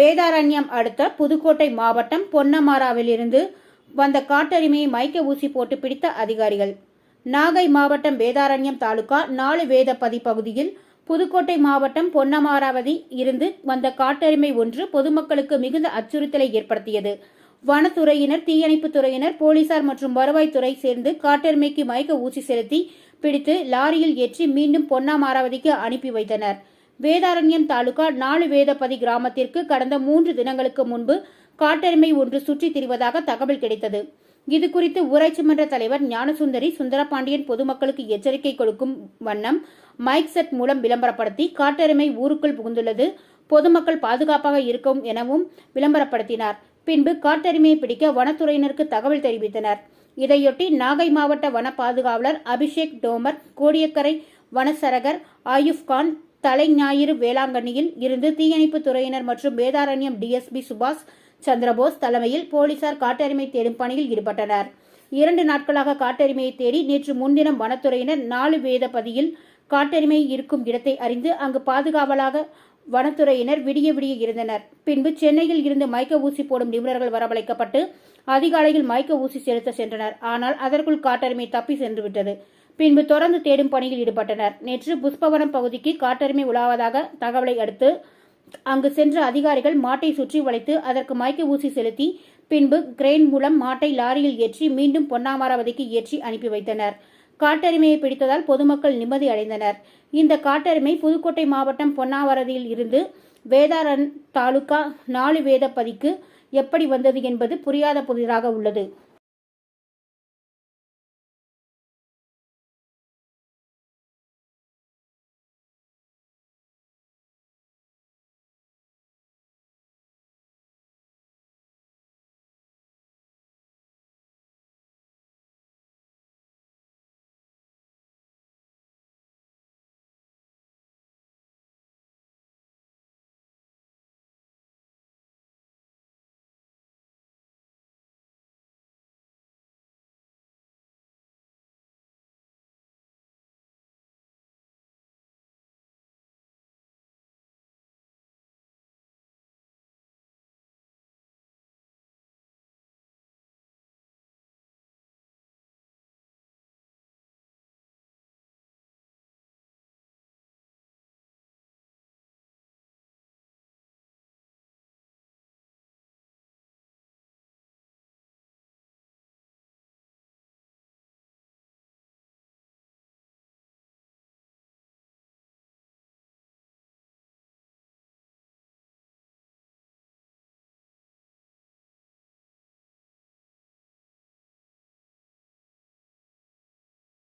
வேதாரண்யம் அடுத்த புதுக்கோட்டை மாவட்டம் பொன்னமாராவிலிருந்து வந்த காட்டெருமையை மயக்க ஊசி போட்டு பிடித்த அதிகாரிகள். நாகை மாவட்டம் வேதாரண்யம் தாலுகா நாலு வேதப்பதி பகுதியில் புதுக்கோட்டை மாவட்டம் பொன்னமாராவதி இருந்து வந்த காட்டெருமை ஒன்று பொதுமக்களுக்கு மிகுந்த அச்சுறுத்தலை ஏற்படுத்தியது. வனத்துறையினர் தீயணைப்புத் துறையினர் போலீசார் மற்றும் வருவாய்த்துறை சேர்ந்து காட்டெருமைக்கு மயக்க ஊசி செலுத்தி பிடித்து லாரியில் ஏற்றி மீண்டும் பொன்னாமாராவதிக்கு அனுப்பி வைத்தனர். வேதாரண்யம் தாலுகா நாலு வேதபதி கிராமத்திற்கு கடந்த மூன்று தினங்களுக்கு முன்பு காட்டெருமை ஒன்று சுற்றித் திரிவதாக தகவல் கிடைத்தது. இது குறித்து ஊராட்சி மன்ற தலைவர் ஞானசுந்தரி சுந்தரபாண்டியன் பொதுமக்களுக்கு எச்சரிக்கை கொடுக்கும் வண்ணம் மைக் செட் மூலம் விளம்பரப்படுத்தி காட்டெருமை ஊருக்குள் புகுந்துள்ளது. பொதுமக்கள் பாதுகாப்பாக இருக்கும் எனவும் விளம்பரப்படுத்தினார். பின்பு காட்டெருமையை பிடிக்க வனத்துறையினருக்கு தகவல் தெரிவித்தனர். இதையொட்டி நாகை மாவட்ட வன பாதுகாவலர் அபிஷேக் டோமர் கோடியக்கரை வனசரகர் ஆயுஃப் கான் தலை ஞாயிறு வேளாங்கண்ணியில் இருந்து தீயணைப்புத் துறையினர் மற்றும் வேதாரண்யம் டிஎஸ்பி சுபாஷ் சந்திரபோஸ் தலைமையில் போலீசார் காட்டெருமை தேடும் பணியில் ஈடுபட்டனர். இரண்டு நாட்களாக காட்டெருமையை தேடி நேற்று முன்தினம் வனத்துறையினர் நாலு வேதபதியில் காட்டெருமை இருக்கும் இடத்தை அறிந்து அங்கு பாதுகாவலாக வனத்துறையினர் விடிய விடிய இருந்தனர். பின்பு சென்னையில் இருந்து மயக்க ஊசி போடும் நிபுணர்கள் வரவழைக்கப்பட்டு அதிகாலையில் மயக்க ஊசி செலுத்த சென்றனர். ஆனால் அதற்குள் காட்டெருமை தப்பி சென்றுவிட்டது. பின்பு தொடர்ந்து தேடும் பணியில் ஈடுபட்டனர். நேற்று புஷ்பவனம் பகுதிக்கு காட்டெருமை உலாவதாக தகவலை அடுத்து அங்கு சென்ற அதிகாரிகள் மாட்டை சுற்றி வளைத்து அதற்கு மயக்க ஊசி செலுத்தி பின்பு கிரெயின் மூலம் மாட்டை லாரியில் ஏற்றி மீண்டும் பொன்னாமராவதிக்கு ஏற்றி அனுப்பி வைத்தனர். காட்டெருமையை பிடித்ததால் பொதுமக்கள் நிம்மதி அடைந்தனர். இந்த காட்டெருமை புதுக்கோட்டை மாவட்டம் பொன்னாவரதியில் இருந்து வேதாரன் தாலுகா நாலு வேதப்பதிக்கு எப்படி வந்தது என்பது புரியாத புதிராக உள்ளது.